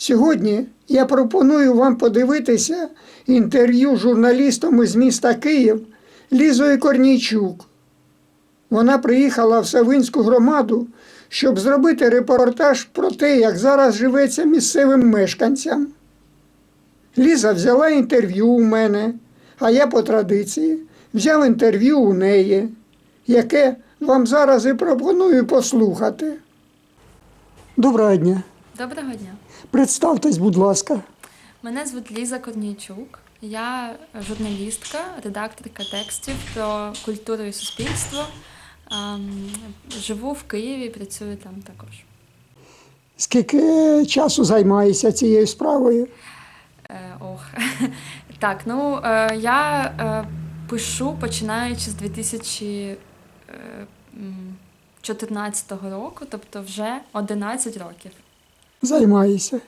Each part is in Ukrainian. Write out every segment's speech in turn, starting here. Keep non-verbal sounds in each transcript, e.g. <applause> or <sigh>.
Сьогодні я пропоную вам подивитися інтерв'ю з журналістом із міста Київ Лізою Корнійчук. Вона приїхала в Савинську громаду, щоб зробити репортаж про те, як зараз живеться місцевим мешканцям. Ліза взяла інтерв'ю у мене, а я по традиції взяв інтерв'ю у неї, яке вам зараз і пропоную послухати. Доброго дня. Доброго дня. Представтесь, будь ласка. Мене звуть Ліза Корнійчук. Я журналістка, редакторка текстів про культуру і суспільство. Ем, Живу в Києві, працюю там також. Скільки часу займаєшся цією справою? Е, Ох. <laughs> Так, ну е, я е, пишу починаючи з 2014 року, тобто вже 11 років. Займаєшся.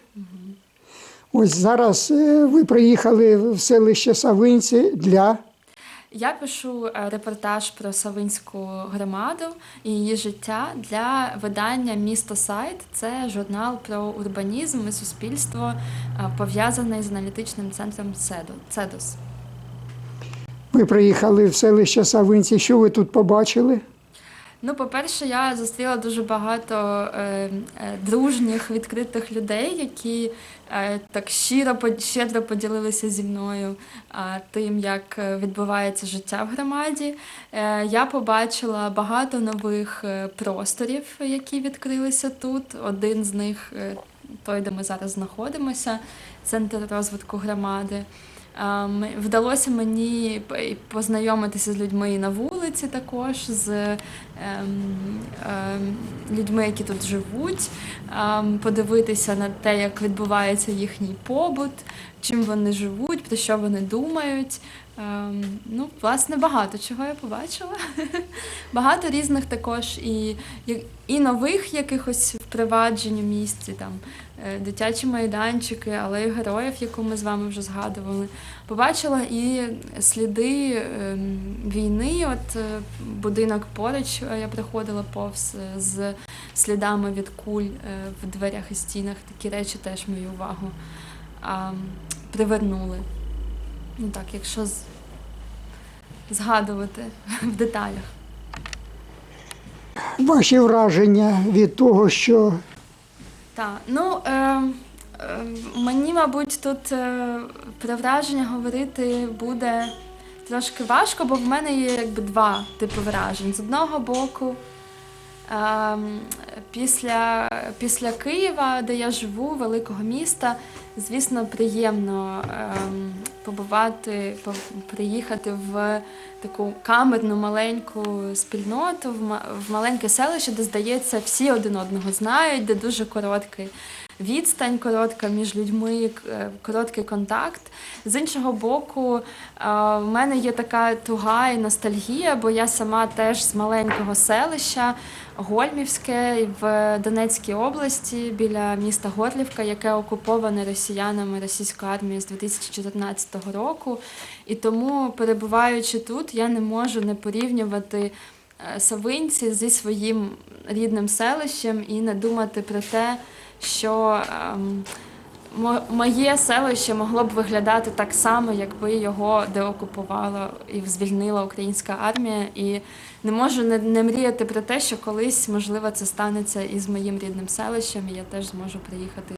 Ось зараз е, ви приїхали в селище Савинці для Я пишу е, репортаж про Савинську громаду і її життя для видання Місто Сайт. Це журнал про урбанізм і суспільство, е, пов'язаний з аналітичним центром Цедос. ви приїхали в селище Савинці. Що ви тут побачили? Ну, по-перше, я зустріла дуже багато е, е, дружніх, відкритих людей, які е, так щиро щедро поділилися зі мною е, тим, як е, відбувається життя в громаді. Е, я побачила багато нових е, просторів, які відкрилися тут. Один з них той, де ми зараз знаходимося, центр розвитку громади. Вдалося мені познайомитися з людьми і на вулиці також, з ем, ем, людьми, які тут живуть, ем, подивитися на те, як відбувається їхній побут, чим вони живуть, про що вони думають. Ем, ну, власне, багато чого я побачила. <laughs> Багато різних також і, і- нових якихось впроваджень у місті, там е, дитячі майданчики, алею героїв, яку ми з вами вже згадували. Побачила і сліди ем, війни. От е, будинок поруч е, я приходила повз з слідами від куль в дверях і стінах. Такі речі теж мою увагу привернули. Ну так, якщо з... згадувати <laughs> в деталях. Ваші враження від того, що Так, ну е, е, мені, мабуть, тут е, про враження говорити буде трошки важко, бо в мене є якби два типи вражень. З одного боку, е, після, після Києва, де я живу, великого міста, звісно, приємно е, побувати, по- приїхати в таку камерну маленьку спільноту, в маленьке селище, де здається, всі один одного знають, де дуже короткий відстань, коротка між людьми, е, короткий контакт. З іншого боку, е, в мене є така туга і ностальгія, бо я сама теж з маленького селища Гольмівське в Донецькій області біля міста Горлівка, яке окуповане росіянами російської армії з 2014 року. І тому, перебуваючи тут, я не можу не порівнювати е, Савинці зі своїм рідним селищем і не думати про те, що ем, моє селище могло б виглядати так само, якби його деокупувала і звільнила українська армія. І не можу не, не мріяти про те, що колись, можливо, це станеться і з моїм рідним селищем, і я теж зможу приїхати.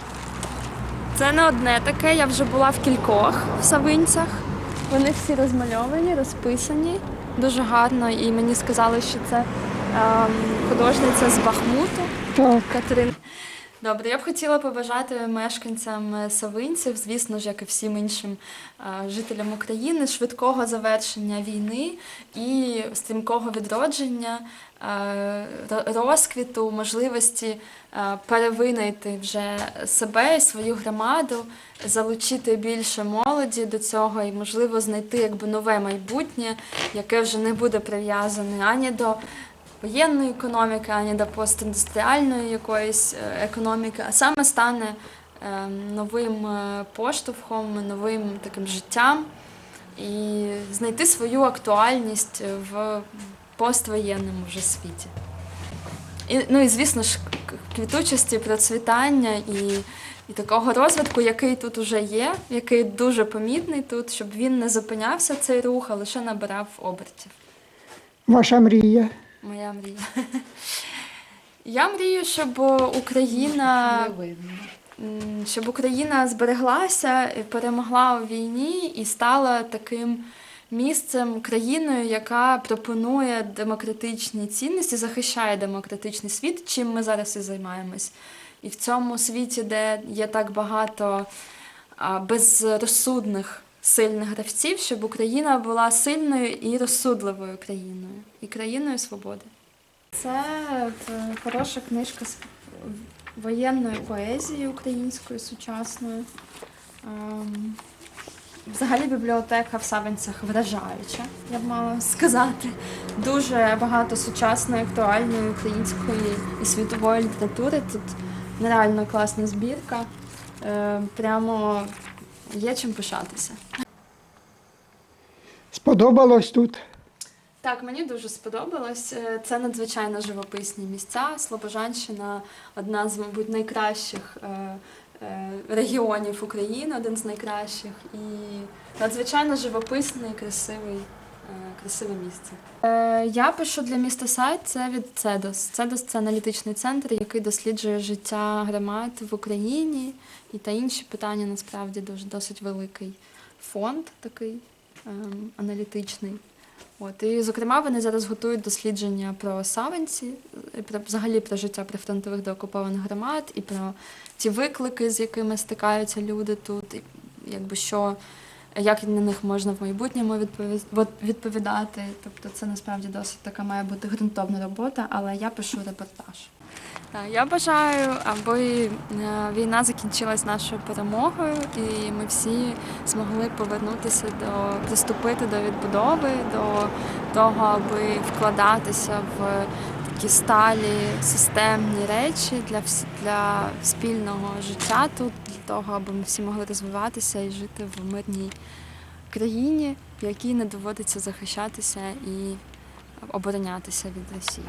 Це не одне таке, я вже була в кількох в Савинцях. Вони всі розмальовані, розписані дуже гарно. І мені сказали, що це ем, художниця з Бахмуту. так, Катерина. Добре, я б хотіла побажати мешканцям е, Савинців, звісно ж, як і всім іншим е, жителям України, швидкого завершення війни і стрімкого відродження, е, розквіту, можливості перевинайти вже себе і свою громаду, залучити більше молоді до цього і, можливо, знайти якби нове майбутнє, яке вже не буде прив'язане ані до воєнної економіки, ані до постіндустріальної якоїсь е, економіки, а саме стане е, новим е, поштовхом, новим таким життям і знайти свою актуальність в поствоєнному вже світі. І, ну і звісно ж, квітучості, процвітання і, і такого розвитку, який тут уже є, який дуже помітний тут, щоб він не зупинявся цей рух, а лише набирав обертів. Ваша мрія. Моя мрія. Я мрію, щоб Україна, щоб Україна збереглася, перемогла у війні і стала таким місцем, країною, яка пропонує демократичні цінності, захищає демократичний світ, чим ми зараз і займаємось. І в цьому світі, де є так багато безрозсудних сильних гравців, щоб Україна була сильною і розсудливою країною, і країною свободи. Це е, хороша книжка з воєнної поезії української сучасної. Ем, Взагалі бібліотека в Савинцях вражаюча, я б мала сказати. Дуже багато сучасної, актуальної української і світової літератури. Тут нереально класна збірка. Е, Прямо є чим пишатися. Сподобалось тут? Так, мені дуже сподобалось. Е, Це надзвичайно живописні місця. Слобожанщина одна з, мабуть, найкращих е, е, регіонів України, один з найкращих. І надзвичайно живописний, красивий, красиве місце. Е, Я пишу для міста сайт це від CEDOS. CEDOS – це аналітичний центр, який досліджує життя громад в Україні і та інші питання насправді дуже досить великий фонд такий ем, аналітичний. От і зокрема вони зараз готують дослідження про савинці, і про взагалі про життя прифронтових деокупованих громад і про ті виклики, з якими стикаються люди тут, і якби що, як на них можна в майбутньому відповідати. Тобто це насправді досить така має бути ґрунтовна робота, але я пишу репортаж. Я бажаю, аби е, війна закінчилась нашою перемогою, і ми всі змогли повернутися до приступити до відбудови, до того, аби вкладатися в такі сталі системні речі для вс- для спільного життя тут, для того, аби ми всі могли розвиватися і жити в мирній країні, в якій не доводиться захищатися і оборонятися від Росії.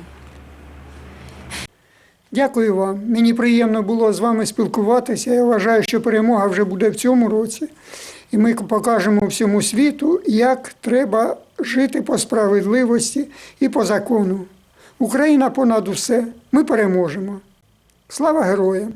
Дякую вам. Мені приємно було з вами спілкуватися. Я вважаю, що перемога вже буде в цьому році. І ми покажемо всьому світу, як треба жити по справедливості і по закону. Україна понад усе. Ми переможемо. Слава героям!